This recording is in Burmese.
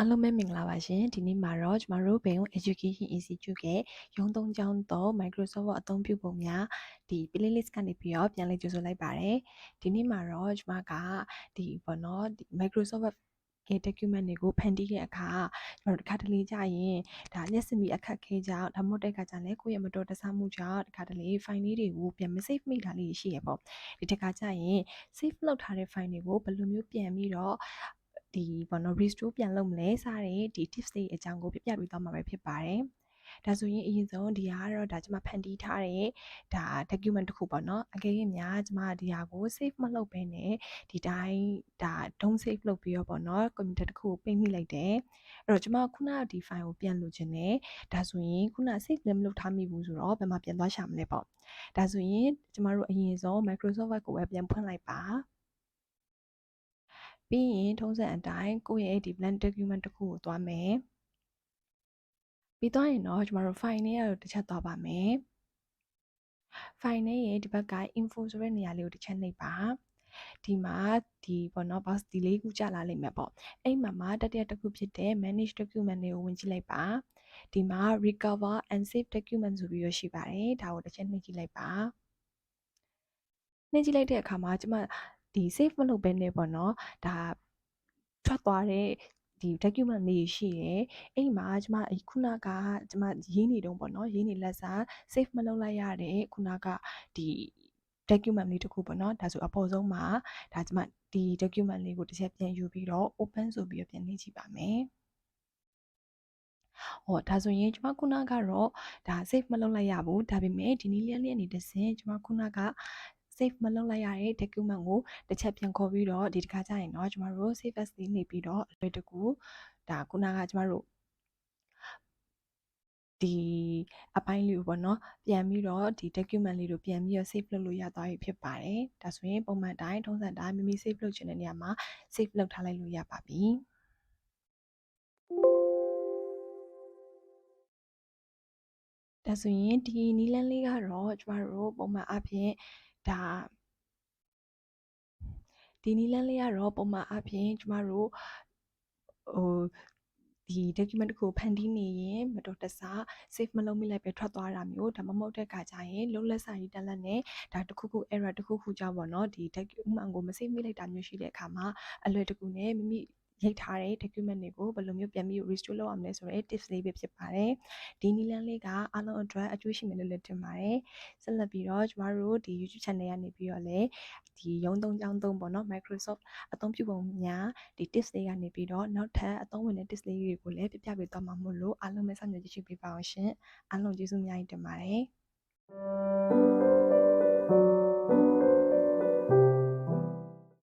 အားလုံးပဲမင်္ဂလာပါရှင်ဒီနေ့မှာတော့ကျမတို့ဘိန်း Education Institute ရဲ့ရုံးသုံးကျောင်းတော့ Microsoft Word အသုံးပြုပုံများဒီ playlist ကနေပြီးတော့ပြန်လည်ကြိုဆိုလိုက်ပါတယ်ဒီနေ့မှာတော့ကျမကဒီဘောနော်ဒီ Microsoft Word ရဲ့ document တွေကိုဖန်တီးတဲ့အခါကျမတို့တစ်ခါတလေကြာရင်ဒါလက်စမီအခက်ခဲကြောင့်ဒါမှမဟုတ်တဲ့အခါကျလည်းကိုယ့်ရဲ့မတော်တဆမှုကြောင့်တစ်ခါတလေ file လေးတွေကိုပြန်မ save မိတာလေးရှိရပေါ့ဒီတစ်ခါကြာရင် save လုပ်ထားတဲ့ file တွေကိုဘယ်လိုမျိုးပြန်ပြီးတော့ ဒီဘောနော် restore ပြန်လုပ်မလဲစတဲ့ဒီ tips တွေအကြောင်းကိုပြပြပေးသွားမှာပဲဖြစ်ပါတယ်ဒါဆိုရင်အရင်ဆုံးဒီဟာကတော့ဒါကျွန်မဖန်တီးထားတဲ့ဒါ document တစ်ခုပေါ့နော်အကယ်၍များကျွန်မဒီဟာကို save မလုပ်ဘဲနဲ့ဒီတိုင်းဒါ don't save လုပ်ပြီးတော့ပေါ့နော် computer တစ်ခုကိုပိတ်မိလိုက်တယ်အဲ့တော့ကျွန်မခုနကဒီ file ကိုပြန်လိုချင်တယ်ဒါဆိုရင်ခုန save လည်းမလုပ်ထားမိဘူးဆိုတော့ဘယ်မှာပြန်သွားရှာမလဲပေါ့ဒါဆိုရင်ကျမတို့အရင်ဆုံး Microsoft Word ကိုပဲပြန်ဖွင့်လိုက်ပါ ပြီးရင်ထုံးစံအတိုင်းကိုယ့်ရဲ့ဒီ blank document တစ်ခုကိုသွားမယ်ပြီးသွားရင်တော့ကျမတို့ file နဲ့တော့တစ်ချက်သွားပါမယ် file နဲ့ရဲ့ဒီဘက်က info ဆိုတဲ့နေရာလေးကိုတစ်ချက်နှိပ်ပါဒီမှာဒီပေါ့နော် box ဒီလေးခုကြာလာလိမ့်မယ်ပေါ့အဲ့မှာမှာတတိယတစ်ခုဖြစ်တဲ့ manage document တွေကိုဝင်ကြည့်လိုက်ပါဒီမှာ recover and save document ဆိုပြီးရရှိပါတယ်ဒါကိုတစ်ချက်နှိပ်ကြည့်လိုက်ပါနှိပ်ကြည့်လိုက်တဲ့အခါမှာကျမ ဒီ save မလုပ်ဘဲနဲ့ပေါ့နော်ဒါထွက်သွားတဲ့ဒီ document လေးရှိရယ်အဲ့မှာကျမခုနကကျမရေးနေတုံးပေါ့နော်ရေးနေလက်စာ save မလုပ်လိုက်ရတဲ့ခုနကဒီ document လေးတစ်ခုပေါ့နော်ဒါဆိုအပေါ်ဆုံးမှာဒါကျမဒီ document လေးကိုတစ်ချက်ပြန်ယူပြီးတော့ open ဆိုပြီးတော့ပြန်နှိပ်ကြည့်ပါမယ်ဟောဒါဆိုရင်ကျွန်မခုနကတော့ဒါ save မလုပ်လိုက်ရဘူးဒါပေမဲ့ဒီနည်းလမ်းလေးအနေနဲ့စဉ်ကျွန်မခုနက save မလုပ်လိုက်ရတဲ့ document ကိုတစ်ချက်ပြန်ခေါ်ပြီးတော့ဒီတစ်ခါကျရင်တော့ကျမတို့ save as လေးနေပြီးတော့အလွယ်တကူဒါခုနကကျမတို့ဒီအပိုင်းလေးကိုပေါ့နော်ပြန်ပြီးတော့ဒီ document လေးကိုပြန်ပြီးတော့ save လုပ်လို့ရသွားပြီဖြစ်ပါတယ်ဒါဆိုရင်ပုံမှန်တိုင်းထုံးစံတိုင်းမိမိ save လုပ်ချင်တဲ့နေရာမှာ save လုပ်ထားလိုက်လို့ရပါပြီဒါဆိုရင်ဒီနီလန်းလေးကတော့ကျမတို့ပုံမှန်အပြင် ဒါဒီနီလန်းလေးကတော့ပုံမှန်အပြင်ကျမတို့ဟိုဒီ document တစ်ခုဖန်တီးနေရင်မတော်တဆ save မလုပ်မိလိုက်ပဲထွက်သွားတာမျိုးဒါမှမဟုတ်တဲ့အခါကျရင်လုံးလက်စာရေးတက်လက်နဲ့ဒါတစ်ခုခု error တစ်ခုခုကြောင့်ပေါ့နော်ဒီ document ကိုမ save မိလိုက်တာမျိုးရှိတဲ့အခါမှာအလွယ်တကူနဲ့မိမိ ရိုက်ထားတဲ့ document တွေကိုဘယ်လိုမျိုးပြန်ပြီး restore လုပ်ရမလဲဆိုတဲ့ tips လေးပဲဖြစ်ပါတယ်ဒီနည်းလမ်းလေးကအားလုံးအတွက်အကျိုးရှိမယ်လို့လည်းထင်ပါတယ်ဆက်လက်ပြီးတော့ကျမတို့ဒီ YouTube channel ကနေပြီးတော့လည်းဒီရုံးသုံးကြောင်းသုံးပေါ့နော် Microsoft အသုံးပြုပုံများဒီ tips လေးကနေပြီးတော့နောက်ထပ်အသုံးဝင်တဲ့ tips လေးတွေကိုလည်းပြပြပေးသွားမှာမို့လို့အားလုံးပဲစောင့်မျှော်ကြည့်ပေးပါအောင်ရှင်အားလုံးကျေးဇူးအများကြီးတင်ပါတယ်